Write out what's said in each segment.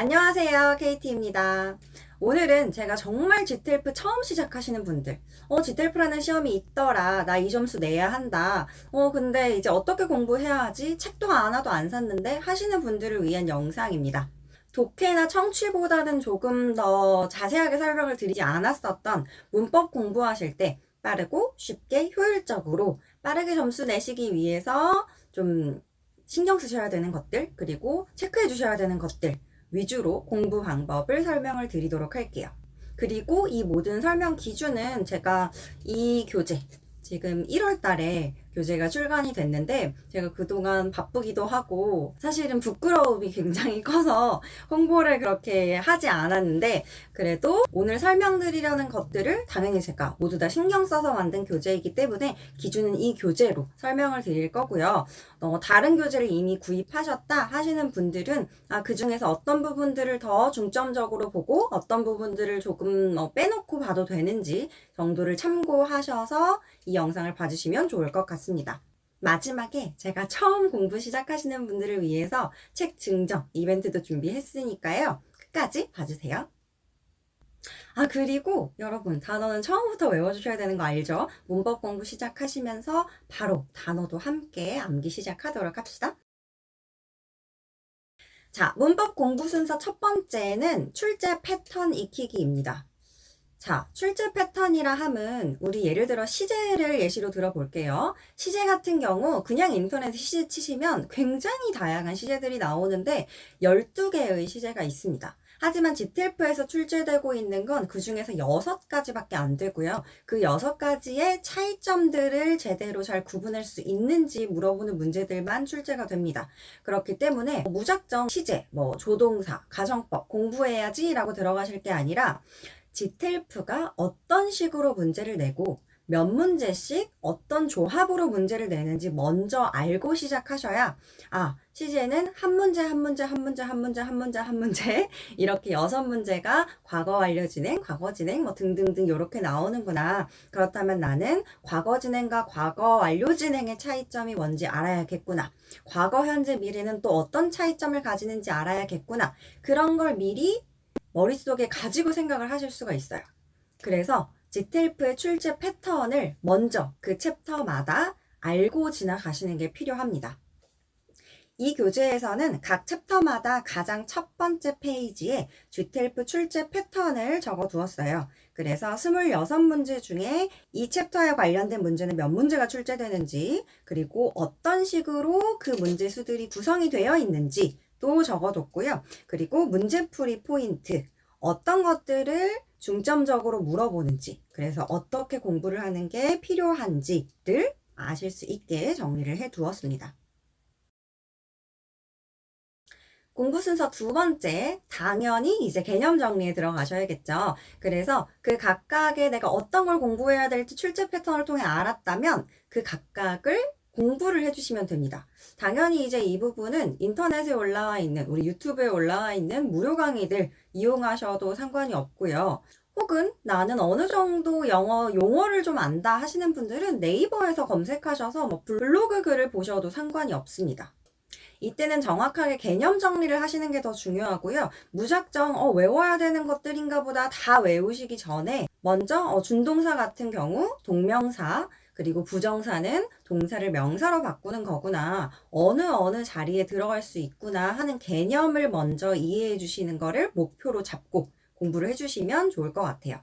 안녕하세요. KT입니다. 오늘은 제가 정말 GTLF 처음 시작하시는 분들, 어, GTLF라는 시험이 있더라. 나 이 점수 내야 한다. 어, 근데 이제 어떻게 공부해야 하지? 책도 하나도 안 샀는데 하시는 분들을 위한 영상입니다. 독해나 청취보다는 조금 더 자세하게 설명을 드리지 않았었던 문법 공부하실 때 빠르고 쉽게 효율적으로 빠르게 점수 내시기 위해서 좀 신경 쓰셔야 되는 것들, 그리고 체크해 주셔야 되는 것들 위주로 공부 방법을 설명을 드리도록 할게요. 그리고 이 모든 설명 기준은 제가 이 교재, 지금 1월 달에 교재가 출간이 됐는데 제가 그동안 바쁘기도 하고 사실은 부끄러움이 굉장히 커서 홍보를 그렇게 하지 않았는데 그래도 오늘 설명드리려는 것들을 당연히 제가 모두 다 신경 써서 만든 교재이기 때문에 기준은 이 교재로 설명을 드릴 거고요. 어, 다른 교재를 이미 구입하셨다 하시는 분들은 아, 그 중에서 어떤 부분들을 더 중점적으로 보고 어떤 부분들을 조금 어, 빼놓고 봐도 되는지 정도를 참고하셔서 이 영상을 봐주시면 좋을 것 같습니다. 마지막에 제가 처음 공부 시작하시는 분들을 위해서 책 증정 이벤트도 준비했으니까요. 끝까지 봐주세요. 아, 그리고 여러분, 단어는 처음부터 외워주셔야 되는 거 알죠? 문법 공부 시작하시면서 바로 단어도 함께 암기 시작하도록 합시다. 자, 문법 공부 순서 첫 번째는 출제 패턴 익히기입니다. 자, 출제 패턴이라 함은 우리 예를 들어 시제를 예시로 들어볼게요. 시제 같은 경우 그냥 인터넷에 시제 치시면 굉장히 다양한 시제들이 나오는데 12개의 시제가 있습니다. 하지만 GTF에서 출제되고 있는 건 그 중에서 6가지밖에 안 되고요. 그 6가지의 차이점들을 제대로 잘 구분할 수 있는지 물어보는 문제들만 출제가 됩니다. 그렇기 때문에 무작정 시제, 뭐 조동사, 가정법 공부해야지 라고 들어가실 게 아니라 지텔프가 어떤 식으로 문제를 내고 몇 문제씩 어떤 조합으로 문제를 내는지 먼저 알고 시작하셔야 아 시제는 한 문제 한 문제 한 문제 한 문제 한 문제 한 문제 이렇게 여섯 문제가 과거 완료 진행 과거 진행 뭐 등등등 이렇게 나오는구나. 그렇다면 나는 과거 진행과 과거 완료 진행의 차이점이 뭔지 알아야겠구나. 과거 현재 미래는 또 어떤 차이점을 가지는지 알아야겠구나. 그런 걸 미리 머릿속에 가지고 생각을 하실 수가 있어요. 그래서 GTLF의 출제 패턴을 먼저 그 챕터마다 알고 지나가시는 게 필요합니다. 이 교재에서는 각 챕터마다 가장 첫 번째 페이지에 GTLF 출제 패턴을 적어 두었어요. 그래서 26문제 중에 이 챕터에 관련된 문제는 몇 문제가 출제되는지, 그리고 어떤 식으로 그 문제 수들이 구성이 되어 있는지, 또 적어뒀고요. 그리고 문제풀이 포인트, 어떤 것들을 중점적으로 물어보는지, 그래서 어떻게 공부를 하는 게 필요한지를 아실 수 있게 정리를 해 두었습니다. 공부 순서 두 번째, 당연히 이제 개념 정리에 들어가셔야겠죠. 그래서 그 각각의 내가 어떤 걸 공부해야 될지 출제 패턴을 통해 알았다면 그 각각을 공부를 해주시면 됩니다. 당연히 이제 이 부분은 인터넷에 올라와 있는, 우리 유튜브에 올라와 있는 무료 강의들 이용하셔도 상관이 없고요. 혹은 나는 어느 정도 영어 용어를 좀 안다 하시는 분들은 네이버에서 검색하셔서 뭐 블로그 글을 보셔도 상관이 없습니다. 이때는 정확하게 개념 정리를 하시는 게 더 중요하고요. 무작정 어, 외워야 되는 것들인가 보다 다 외우시기 전에 먼저 어, 준동사 같은 경우 동명사 그리고 부정사는 동사를 명사로 바꾸는 거구나. 어느 어느 자리에 들어갈 수 있구나 하는 개념을 먼저 이해해 주시는 거를 목표로 잡고 공부를 해 주시면 좋을 것 같아요.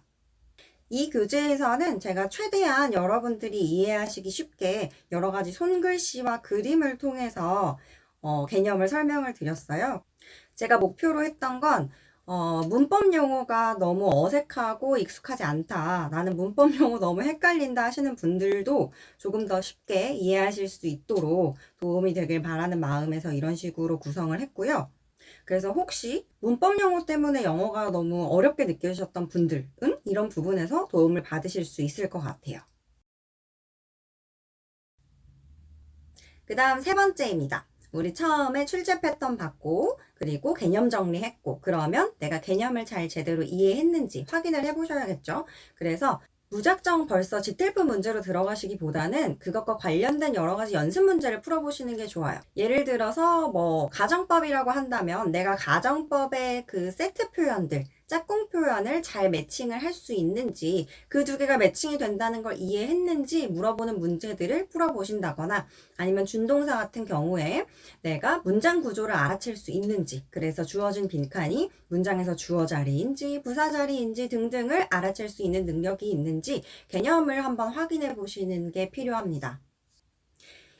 이 교재에서는 제가 최대한 여러분들이 이해하시기 쉽게 여러 가지 손글씨와 그림을 통해서 어, 개념을 설명을 드렸어요. 제가 목표로 했던 건 어, 문법 용어가 너무 어색하고 익숙하지 않다. 나는 문법 용어 너무 헷갈린다 하시는 분들도 조금 더 쉽게 이해하실 수 있도록 도움이 되길 바라는 마음에서 이런 식으로 구성을 했고요. 그래서 혹시 문법 용어 때문에 영어가 너무 어렵게 느껴지셨던 분들은 이런 부분에서 도움을 받으실 수 있을 것 같아요. 그 다음 세 번째입니다. 우리 처음에 출제 패턴 받고 그리고 개념 정리했고 그러면 내가 개념을 잘 제대로 이해했는지 확인을 해보셔야겠죠. 그래서 무작정 벌써 지틀프 문제로 들어가시기보다는 그것과 관련된 여러 가지 연습 문제를 풀어보시는 게 좋아요. 예를 들어서 뭐 가정법이라고 한다면 내가 가정법의 그 세트 표현들, 짝꿍 표현을 잘 매칭을 할 수 있는지 그 두 개가 매칭이 된다는 걸 이해했는지 물어보는 문제들을 풀어보신다거나 아니면 준동사 같은 경우에 내가 문장 구조를 알아챌 수 있는지 그래서 주어진 빈칸이 문장에서 주어 자리인지 부사 자리인지 등등을 알아챌 수 있는 능력이 있는지 개념을 한번 확인해 보시는 게 필요합니다.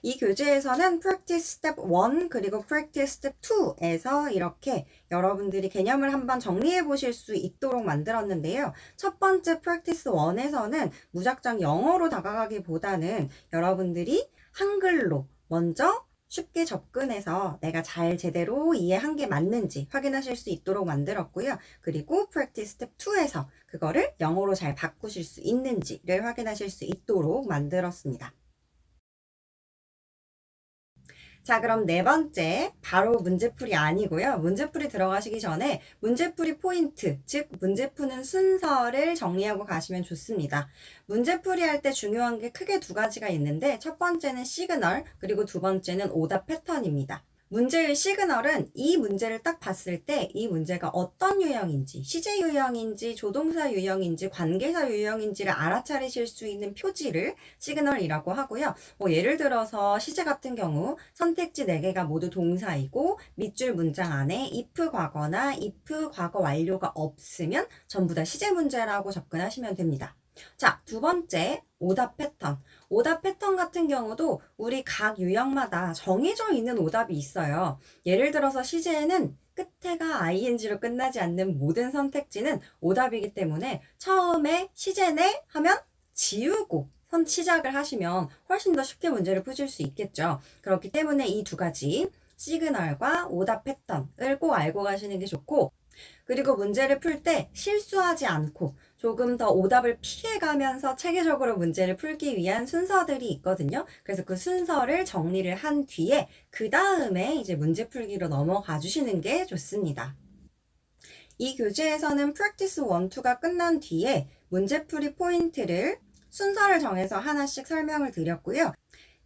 이 교재에서는 practice step 1 그리고 practice step 2에서 이렇게 여러분들이 개념을 한번 정리해 보실 수 있도록 만들었는데요. 첫 번째 practice 1에서는 무작정 영어로 다가가기보다는 여러분들이 한글로 먼저 쉽게 접근해서 내가 잘 제대로 이해한 게 맞는지 확인하실 수 있도록 만들었고요. 그리고 practice step 2에서 그거를 영어로 잘 바꾸실 수 있는지를 확인하실 수 있도록 만들었습니다. 자, 그럼 네 번째, 바로 문제풀이 아니고요. 문제풀이 들어가시기 전에 문제풀이 포인트, 즉, 문제 푸는 순서를 정리하고 가시면 좋습니다. 문제풀이 할 때 중요한 게 크게 두 가지가 있는데, 첫 번째는 시그널, 그리고 두 번째는 오답 패턴입니다. 문제의 시그널은 이 문제를 딱 봤을 때 이 문제가 어떤 유형인지, 시제 유형인지, 조동사 유형인지, 관계사 유형인지를 알아차리실 수 있는 표지를 시그널이라고 하고요. 뭐 예를 들어서 시제 같은 경우 선택지 4개가 모두 동사이고 밑줄 문장 안에 if 과거나 if 과거 완료가 없으면 전부 다 시제 문제라고 접근하시면 됩니다. 자, 두 번째, 오답 패턴. 오답 패턴 같은 경우도 우리 각 유형마다 정해져 있는 오답이 있어요. 예를 들어서 시제에는 끝에가 ing로 끝나지 않는 모든 선택지는 오답이기 때문에 처음에 시제네 하면 지우고 선 시작을 하시면 훨씬 더 쉽게 문제를 푸실 수 있겠죠. 그렇기 때문에 이 두 가지 시그널과 오답 패턴을 꼭 알고 가시는 게 좋고 그리고 문제를 풀 때 실수하지 않고 조금 더 오답을 피해가면서 체계적으로 문제를 풀기 위한 순서들이 있거든요. 그래서 그 순서를 정리를 한 뒤에 그 다음에 이제 문제 풀기로 넘어가 주시는 게 좋습니다. 이 교재에서는 practice 1, 2가 끝난 뒤에 문제풀이 포인트를 순서를 정해서 하나씩 설명을 드렸고요.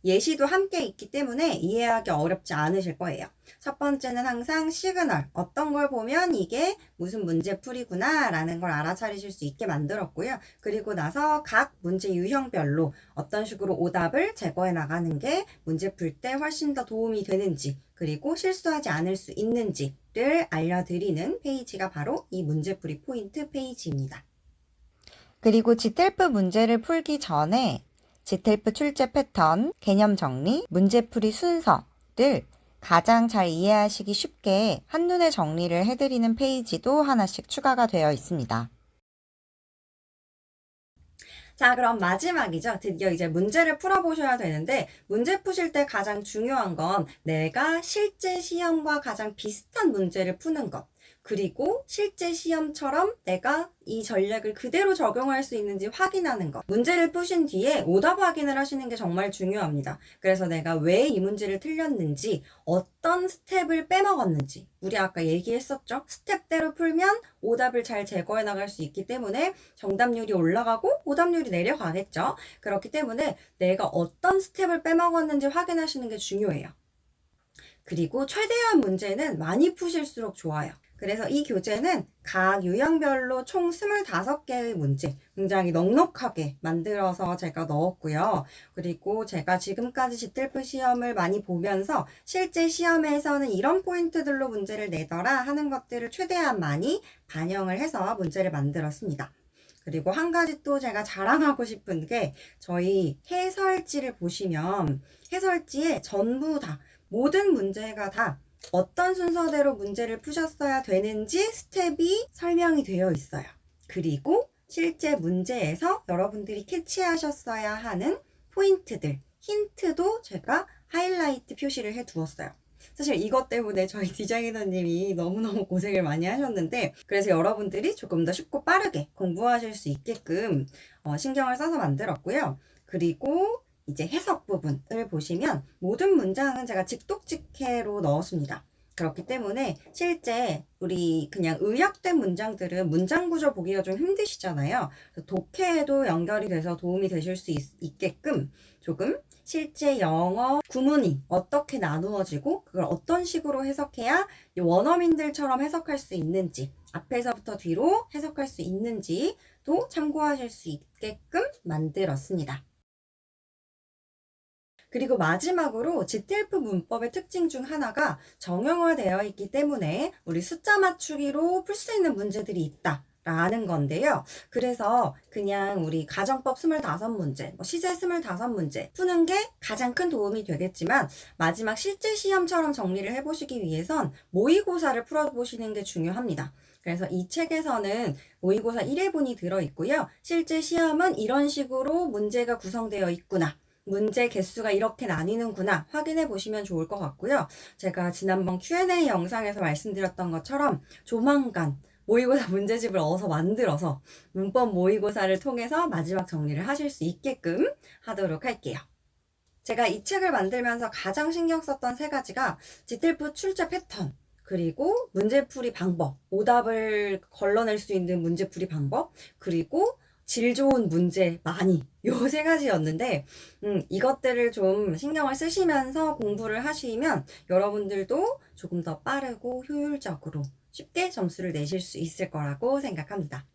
예시도 함께 있기 때문에 이해하기 어렵지 않으실 거예요. 첫 번째는 항상 시그널. 어떤 걸 보면 이게 무슨 문제풀이구나 라는 걸 알아차리실 수 있게 만들었고요. 그리고 나서 각 문제 유형별로 어떤 식으로 오답을 제거해 나가는 게 문제 풀 때 훨씬 더 도움이 되는지 그리고 실수하지 않을 수 있는지를 알려드리는 페이지가 바로 이 문제풀이 포인트 페이지입니다. 그리고 지텔프 문제를 풀기 전에 지텔프 출제 패턴, 개념 정리, 문제풀이 순서를 가장 잘 이해하시기 쉽게 한눈에 정리를 해드리는 페이지도 하나씩 추가가 되어 있습니다. 자, 그럼 마지막이죠. 드디어 이제 문제를 풀어보셔야 되는데, 문제 푸실 때 가장 중요한 건 내가 실제 시험과 가장 비슷한 문제를 푸는 것. 그리고 실제 시험처럼 내가 이 전략을 그대로 적용할 수 있는지 확인하는 것. 문제를 푸신 뒤에 오답 확인을 하시는 게 정말 중요합니다. 그래서 내가 왜 이 문제를 틀렸는지, 어떤 스텝을 빼먹었는지. 우리 아까 얘기했었죠? 스텝대로 풀면 오답을 잘 제거해 나갈 수 있기 때문에 정답률이 올라가고 오답률이 내려가겠죠? 그렇기 때문에 내가 어떤 스텝을 빼먹었는지 확인하시는 게 중요해요. 그리고 최대한 문제는 많이 푸실수록 좋아요. 그래서 이 교재는 각 유형별로 총 25개의 문제 굉장히 넉넉하게 만들어서 제가 넣었고요. 그리고 제가 지금까지 지틀프 시험을 많이 보면서 실제 시험에서는 이런 포인트들로 문제를 내더라 하는 것들을 최대한 많이 반영을 해서 문제를 만들었습니다. 그리고 한 가지 또 제가 자랑하고 싶은 게 저희 해설지를 보시면 해설지에 전부 다 모든 문제가 다 어떤 순서대로 문제를 푸셨어야 되는지 스텝이 설명이 되어 있어요. 그리고 실제 문제에서 여러분들이 캐치하셨어야 하는 포인트들, 힌트도 제가 하이라이트 표시를 해 두었어요. 사실 이것 때문에 저희 디자이너님이 너무너무 고생을 많이 하셨는데, 그래서 여러분들이 조금 더 쉽고 빠르게 공부하실 수 있게끔 어, 신경을 써서 만들었고요. 그리고 이제 해석 부분을 보시면 모든 문장은 제가 직독직해로 넣었습니다. 그렇기 때문에 실제 우리 그냥 의역된 문장들은 문장 구조 보기가 좀 힘드시잖아요. 독해에도 연결이 돼서 도움이 되실 수 있, 게끔 조금 실제 영어 구문이 어떻게 나누어지고 그걸 어떤 식으로 해석해야 이 원어민들처럼 해석할 수 있는지 앞에서부터 뒤로 해석할 수 있는지도 참고하실 수 있게끔 만들었습니다. 그리고 마지막으로 GTLF 문법의 특징 중 하나가 정형화되어 있기 때문에 우리 숫자 맞추기로 풀 수 있는 문제들이 있다. 라는 건데요. 그래서 그냥 우리 가정법 25문제, 뭐 시제 25문제 푸는 게 가장 큰 도움이 되겠지만 마지막 실제 시험처럼 정리를 해보시기 위해선 모의고사를 풀어보시는 게 중요합니다. 그래서 이 책에서는 모의고사 1회분이 들어있고요. 실제 시험은 이런 식으로 문제가 구성되어 있구나. 문제 개수가 이렇게 나뉘는구나 확인해 보시면 좋을 것 같고요. 제가 지난번 Q&A 영상에서 말씀드렸던 것처럼 조만간 모의고사 문제집을 어서 만들어서 문법 모의고사를 통해서 마지막 정리를 하실 수 있게끔 하도록 할게요. 제가 이 책을 만들면서 가장 신경 썼던 세 가지가 지틀프 출제 패턴, 그리고 문제풀이 방법, 오답을 걸러낼 수 있는 문제풀이 방법, 그리고 질 좋은 문제 많이 요 세 가지였는데 음, 이것들을 좀 신경을 쓰시면서 공부를 하시면 여러분들도 조금 더 빠르고 효율적으로 쉽게 점수를 내실 수 있을 거라고 생각합니다.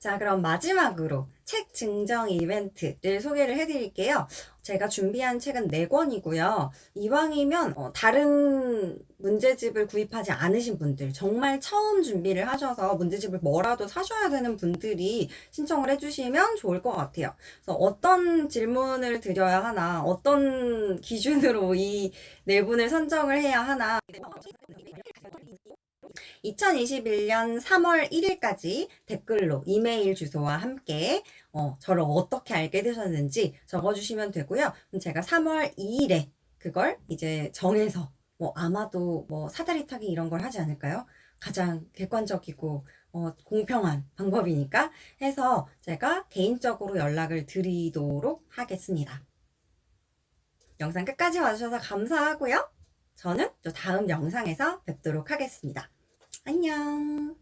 자, 그럼 마지막으로 책 증정 이벤트를 소개를 해드릴게요. 제가 준비한 책은 4권이고요. 이왕이면 어, 다른 문제집을 구입하지 않으신 분들, 정말 처음 준비를 하셔서 문제집을 뭐라도 사셔야 되는 분들이 신청을 해주시면 좋을 것 같아요. 그래서 어떤 질문을 드려야 하나, 어떤 기준으로 이 네 분을 선정을 해야 하나. 2021년 3월 1일까지 댓글로 이메일 주소와 함께 어, 저를 어떻게 알게 되셨는지 적어주시면 되고요. 그럼 제가 3월 2일에 그걸 이제 정해서 뭐 아마도 뭐 사다리 타기 이런 걸 하지 않을까요? 가장 객관적이고 어, 공평한 방법이니까 해서 제가 개인적으로 연락을 드리도록 하겠습니다. 영상 끝까지 봐주셔서 감사하고요. 저는 또 다음 영상에서 뵙도록 하겠습니다. 안녕.